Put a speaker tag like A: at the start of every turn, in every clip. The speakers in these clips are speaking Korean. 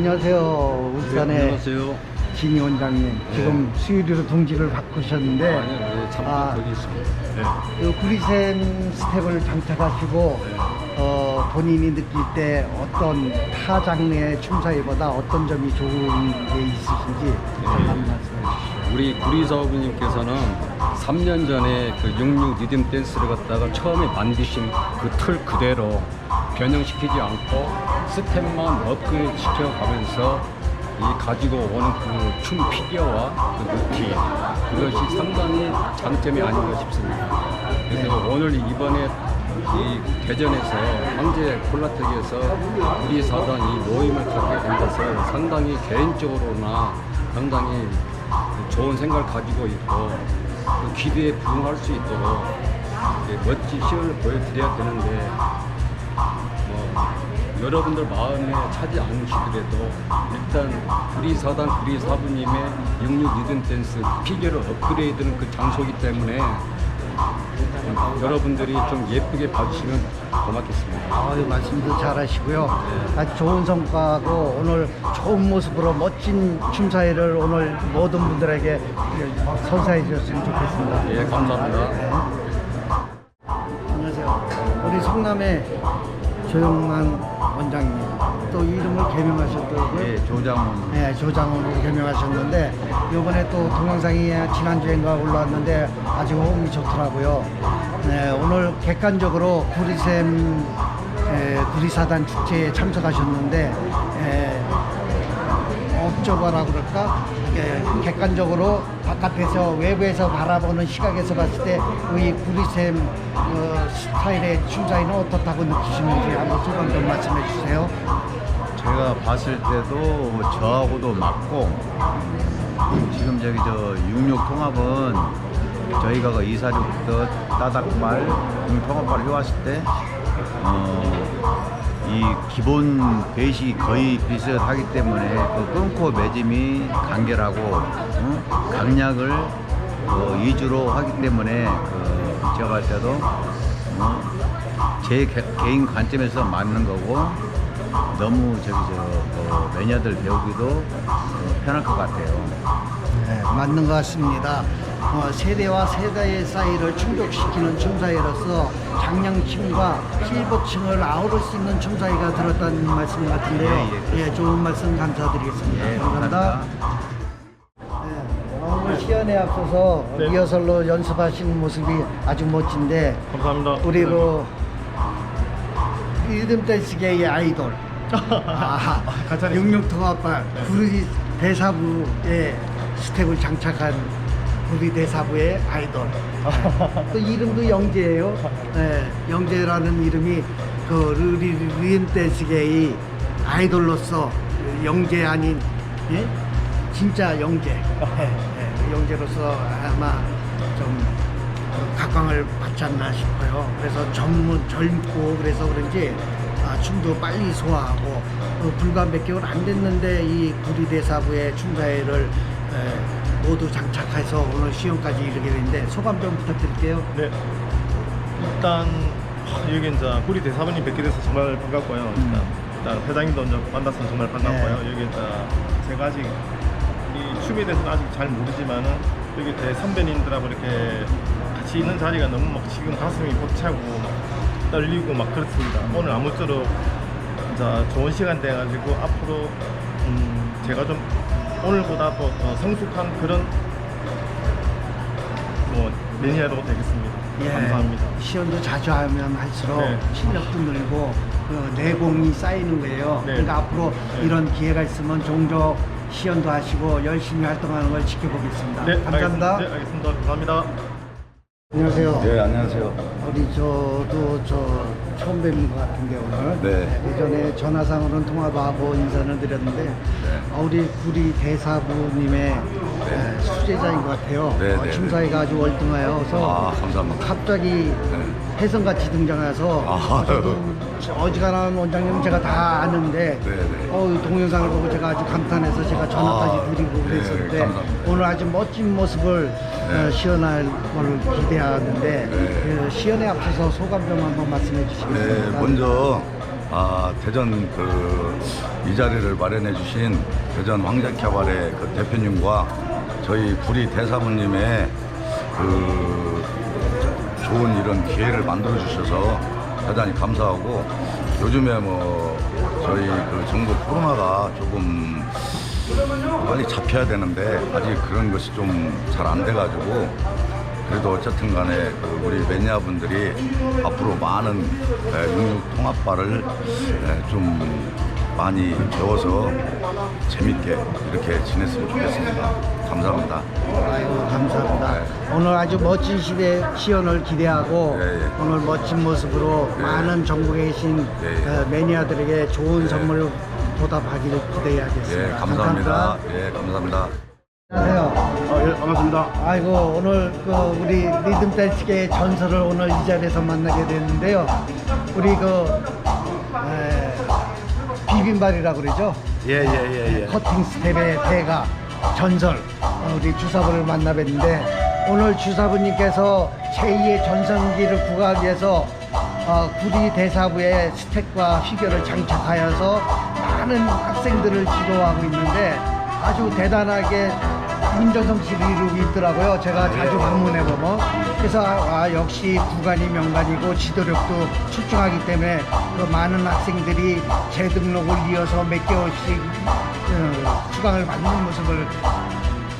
A: 안녕하세요. 울산의
B: 네, 안녕하세요.
A: 진희 원장님. 지금 수유리로 동직을 바꾸셨는데
B: 아니요, 네, 잠깐
A: 아,
B: 거기 있습니다. 네.
A: 그 구리샘 스텝을 장착하시고 어, 본인이 느낄 때 어떤 타 장르의 춤사위보다 어떤 점이 좋은 게 있으신지 한번 말씀해 주시죠.
B: 우리 구리 사부님께서는 3년 전에 그66 리듬 댄스를 갖다가 처음에 만드신 그 틀 그대로 변형시키지 않고 스텝만 업그레이드 시켜가면서 이 가지고 오는 그 춤 피겨와 그 루틴 그것이 상당히 장점이 아닌가 싶습니다. 그래서 오늘 이번에 이 대전에서 황제 콜라텍에서 우리 사단 이 모임을 갖게 된 것을 상당히 개인적으로나 상당히 좋은 생각을 가지고 있고 그 기대에 부응할 수 있도록 멋진 시연을 보여드려야 되는데 뭐 여러분들 마음에 차지 않으시더라도 일단 구리 사단 구리 사부님의 66 리듬 댄스 피겨를 업그레이드는 그 장소이기 때문에 여러분들이 좀 예쁘게 봐주시면 고맙겠습니다.
A: 아유, 말씀도 잘하시고요. 아주 좋은 성과하고 오늘 좋은 모습으로 멋진 춤사위를 오늘 모든 분들에게 선사해 주셨으면 좋겠습니다.
B: 예, 감사합니다.
A: 안녕하세요. 우리 성남의 조영만 원장님 또 이름을 개명하셨더라고요.
C: 예, 조장훈.
A: 네, 조장훈으로 개명하셨는데 이번에 또 동영상이 지난주인가 올라왔는데 아주 호응이 좋더라고요. 네, 오늘 객관적으로 구리샘 에, 구리사단 축제에 참석하셨는데 에, 업적어라고 그럴까? 객관적으로 바깥에서 외부에서 바라보는 시각에서 봤을 때이 구리샘 어, 스타일의 춤사위는 어떻다고 느끼시는지 한번 소감 좀 말씀해 주세요.
C: 제가 봤을 때도 저하고도 맞고 지금 저기 저 육육 통합은 저희가 그 이사육도 따닥말 통합발을 해왔을 때 어, 이 기본 베이식이 거의 비슷하기 때문에 그 끊고 매짐이 간결하고 어? 강약을 어, 위주로 하기 때문에 그 제가 봤을 때도 어, 제 개, 개인 관점에서 맞는 거고 너무 저기 저 어, 매니아들 배우기도 어, 편할 것 같아요.
A: 네, 맞는 것 같습니다. 어, 세대와 세대의 사이를 충족시키는 춤사위로서 장량층과 실버층을 아우를 수 있는 춤사위가 들었다는 말씀 같은데요.
C: 예, 예,
A: 예, 좋은 말씀 감사드리겠습니다.
C: 예,
A: 감사합니다. 네, 오늘 시연에 앞서서 리허설로 연습하시는 모습이 아주 멋진데
D: 감사합니다.
A: 우리 그 리듬 댄스계의 아이돌 아,
D: 하겠습니다.
A: 육육통합반 구리 대사부의 스텝을 장착한 구리 대사부의 아이돌 또 이름도 영재예요 네, 영재라는 이름이 그 르리 리듬 댄스계의 아이돌로서 영재 아닌 예? 진짜 영재 예, 예, 영재로서 아마 좀 각광을 받지 않나 싶어요. 그래서 젊은 젊고 그래서 그런지 아, 춤도 빨리 소화하고 어, 불과 몇 개월 안 됐는데 이 구리대사부의 춤사위를 에, 모두 장착해서 오늘 시연까지 이르게 됐는데 소감 좀 부탁드릴게요.
D: 네. 일단 하, 여기 이제 구리 대사부님 뵙게 돼서 정말 반갑고요. 일단, 일단 회장님도 먼저 만나서 정말 반갑고요.
A: 네.
D: 여기 이제 제가 아직 이 춤에 대해서는 아직 잘 모르지만은 여기 대 선배님들하고 이렇게 같이 있는 자리가 너무 막 지금 가슴이 벅차고 막 떨리고 막 그렇습니다. 오늘 아무쪼록 이제 좋은 시간 돼가지고 앞으로 음 제가 좀 오늘보다 또 더 성숙한 그런 뭐 매니아로 되겠습니다.
A: 예,
D: 감사합니다.
A: 시연도 자주 하면 할수록
D: 네.
A: 실력도 늘고 그 내공이 쌓이는 거예요.
D: 네.
A: 그러니까 앞으로
D: 네.
A: 이런 기회가 있으면 종종 시연도 하시고 열심히 활동하는 걸 지켜보겠습니다.
D: 네,
A: 감사합니다.
D: 알겠습니다. 네, 알겠습니다. 감사합니다.
A: 안녕하세요.
C: 네, 안녕하세요.
A: 우리 저도 저 처음 뵙는 것 같은데 오늘
C: 네.
A: 예전에 전화상으로는 통화도 하고 인사를 드렸는데 아, 우리 구리 대사부님의 에, 수제자인 것 같아요.
C: 네,
A: 어,
C: 네,
A: 춤사위가 아주 월등하여서
C: 아, 감사합니다.
A: 갑자기 혜성같이 등장해서
C: 아,
A: 어지간한 원장님 제가 다 아는데
C: 네, 네.
A: 어, 동영상을 보고 제가 아주 감탄해서 제가 전화까지
C: 아,
A: 드리고
C: 네,
A: 그랬었는데
C: 감사합니다.
A: 오늘 아주 멋진 모습을 어, 시연할 걸 기대하는데
C: 네.
A: 그 시연에 앞서서 소감 좀 한번 말씀해 주시겠습니까?
C: 네, 먼저
E: 아, 대전 그 이 자리를 마련해 주신 대전 황제캐바레 그 대표님과 저희 구리 대사부님의 그 좋은 이런 기회를 만들어 주셔서 대단히 감사하고 요즘에 뭐 저희 그 정부 코로나가 조금 빨리 잡혀야 되는데 아직 그런 것이 좀 잘 안 돼가지고 그래도 어쨌든 간에 그 우리 매니아분들이 앞으로 많은 에, 육육 통합발을 에, 좀 많이 배워서 재밌게 이렇게 지냈으면 좋겠습니다. 감사합니다.
A: 아이고 감사합니다. 오늘 아주 멋진 시대 시연을 기대하고
E: 예, 예.
A: 오늘 멋진 모습으로
E: 예.
A: 많은 전국에 계신
E: 예, 예.
A: 어, 매니아들에게 좋은
E: 예.
A: 선물을 보답하기를 기대하겠습니다.
E: 예, 감사합니다. 예, 감사합니다.
A: 안녕하세요.
D: 아, 예, 반갑습니다.
A: 아이고 오늘 그 우리 리듬 댄스계의 전설을 오늘 이 자리에서 만나게 됐는데요. 우리 그 에, 비빔발이라고 그러죠.
D: 예, 예, 예, 예.
A: 커팅 스텝의 대가 전설 어, 우리 주사부를 만나 뵀는데 오늘 주사부님께서 제2의 전성기를 구가하기 위해서 어, 구리 대사부의 스텝과 휘결을 장착하여서 많은 학생들을 지도하고 있는데 아주 대단하게 민정성실을 이루고 있더라고요. 제가 자주 방문해 보면 그래서 아, 역시 구간이 명간이고 지도력도 출중하기 때문에 그 많은 학생들이 재등록을 이어서 몇 개월씩 어, 수강을 받는 모습을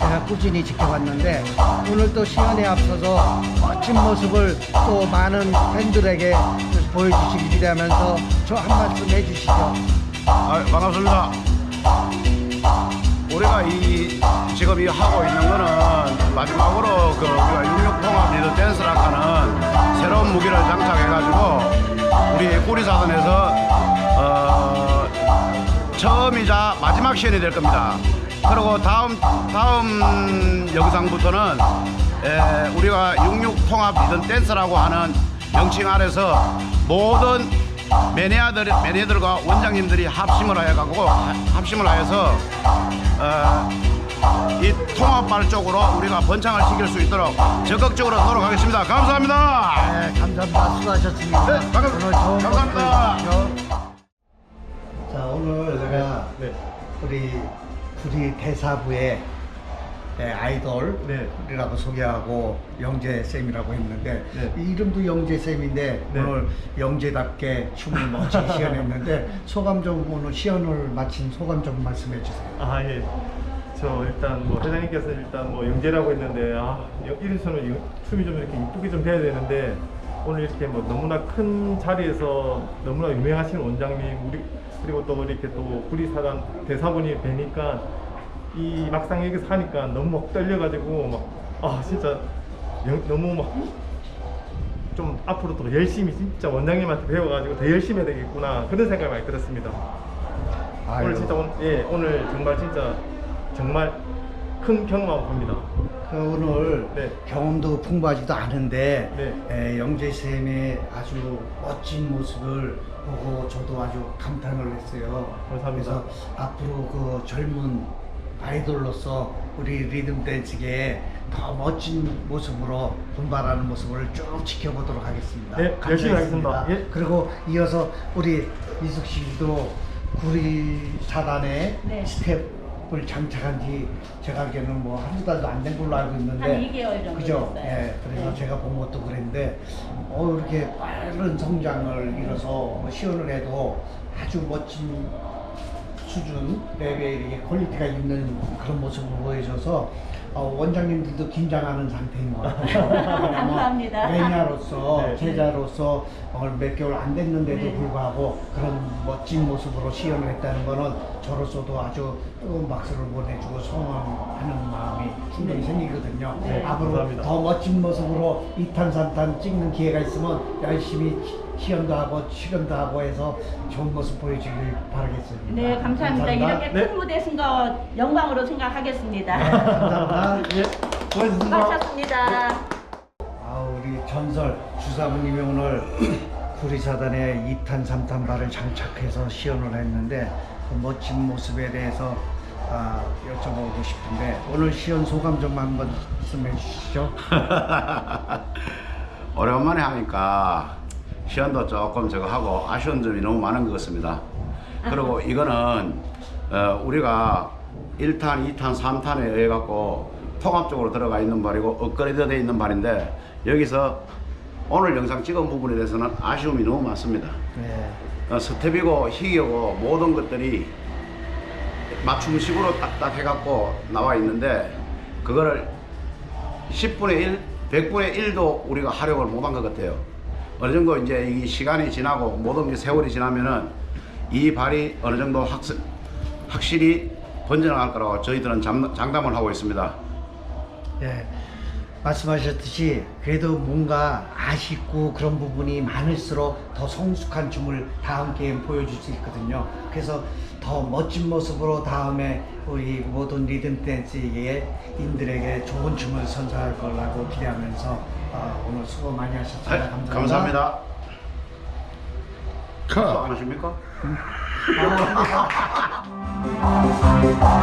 A: 제가 꾸준히 지켜봤는데 오늘 또 시연에 앞서서 멋진 모습을 또 많은 팬들에게 보여주시기 기대하면서 저 한 말씀 해주시죠.
F: 아, 반갑습니다. 우리가 이 지금 이 하고 있는 거는 마지막으로 그 우리가 육육통합 리더 댄스라고 하는 새로운 무기를 장착해가지고 우리 꾸리사단에서 어, 처음이자 마지막 시연이 될 겁니다. 그리고 다음 다음 영상부터는 에, 우리가 육육통합 리더 댄스라고 하는 명칭 아래서 모든 매니아들 매니아들과 원장님들이 합심을 하여가고 하- 합심을 하여서 어, 이 통합발 쪽으로 우리가 번창을 시킬 수 있도록 적극적으로 노력하겠습니다. 감사합니다.
A: 네, 감사합니다. 수고하셨습니다.
F: 네, 반갑-
A: 오늘 좋은
F: 감사합니다.
A: 자, 오늘 제가
D: 네.
A: 우리 구리 대사부의 네, 아이돌
D: 네.
A: 이라고 소개하고 영재 쌤이라고 했는데
D: 네.
A: 이 이름도 영재 쌤인데
D: 네.
A: 오늘 영재답게 춤을 멋지게 시연했는데 소감 좀 오늘 시연을 마친 소감 좀 말씀해 주세요.
D: 아, 예. 저 일단 뭐 회장님께서 일단 뭐 영재라고 했는데 아, 여- 이래서는 이 춤이 좀 이렇게 이쁘게 좀 돼야 되는데 오늘 이렇게 뭐 너무나 큰 자리에서 너무나 유명하신 원장님 우리 그리고 또 이렇게 또 구리사단 대사분이 뵈니까 이 막상 여기서 하니까 너무 막 떨려가지고 막 아 진짜 영- 너무 막 좀 앞으로 더 열심히 진짜 원장님한테 배워가지고 더 열심히 해야 되겠구나 그런 생각이 많이 들었습니다. 오늘
A: 아유.
D: 진짜 오늘, 예, 오늘 정말 진짜 정말 큰 경험하고 갑니다.
A: 그 오늘
D: 네.
A: 경험도 풍부하지도 않은데
D: 네.
A: 에, 영재 쌤의 아주 멋진 모습을 보고 저도 아주 감탄을 했어요.
D: 감사합니다.
A: 그래서 앞으로 그 젊은 아이돌로서 우리 리듬 댄스계에 더 멋진 모습으로 분발하는 모습을 쭉 지켜보도록 하겠습니다.
D: 네, 열심히. 하겠습니다. 예.
A: 그리고 이어서 우리 이숙 씨도 구리 사단에
G: 네.
A: 스텝을 장착한 지 제가 알기에는 뭐 한두 달도 안 된 걸로 알고 있는데
G: 한 2개월 정도
A: 그죠?
G: 됐어요.
A: 예, 그래서
G: 네.
A: 제가 본 것도 그랬는데 어 이렇게 빠른 성장을 이뤄서 뭐 시연을 해도 아주 멋진 수준 레벨의 퀄리티가 있는 그런 모습을 보여줘서 어, 원장님들도 긴장하는 상태인 것 같아요.
G: 감사합니다.
A: 매니아로서
D: 네.
A: 제자로서 오늘 몇 개월 안 됐는데도
G: 네.
A: 불구하고 그런 멋진 모습으로 시연을 했다는 거는 저로서도 아주 뜨거운 박수를 보내주고 성원하는 마음이 충분히 생기거든요.
G: 네.
A: 앞으로
D: 감사합니다.
A: 더 멋진 모습으로 2탄, 3탄 찍는 기회가 있으면 열심히 시연도 하고 실험도 하고 해서 좋은 모습 보여주길 바라겠습니다.
G: 네, 감사합니다. 이렇게
D: 네.
G: 큰 무대 쓴거 영광으로 생각하겠습니다.
A: 네, 감사합니다.
D: 예, 고맙습니다.
G: 수고하셨습니다.
A: 아, 우리 전설 주사부님이 오늘 구리사단에 2탄, 3탄 발을 장착해서 시연을 했는데 그 멋진 모습에 대해서 아, 여쭤보고 싶은데 오늘 시연 소감 좀 한번 말씀해 주시죠.
F: 오랜만에 하니까 시간도 조금 저거 하고 아쉬운 점이 너무 많은 것 같습니다. 그리고 이거는 어, 우리가 1탄, 2탄, 3탄에 의해 갖고 통합적으로 들어가 있는 발이고 업그레이드 되어 있는 발인데 여기서 오늘 영상 찍은 부분에 대해서는 아쉬움이 너무 많습니다.
A: 네.
F: 어, 스텝이고 희귀고 모든 것들이 맞춤식으로 딱딱 해갖고 나와 있는데 그거를 10분의 1, 100분의 1도 우리가 활용을 못한 것 같아요. 어느 정도 이제 이 시간이 지나고 모든 게 세월이 지나면은 이 발이 어느 정도 확, 확실히 번져나갈 거라고 저희들은 장, 장담을 하고 있습니다.
A: 예, 말씀하셨듯이 그래도 뭔가 아쉽고 그런 부분이 많을수록 더 성숙한 춤을 다음 게임 보여줄 수 있거든요. 그래서 더 멋진 모습으로 다음에 우리 모든 리듬 댄스의 인들에게 좋은 춤을 선사할 거라고 기대하면서 어, 오늘 수고 많이 하셨습니다.
F: 네,
A: 감사합니다.
F: 감사합니다.
E: 컷.
F: 안 하십니까?
A: 아,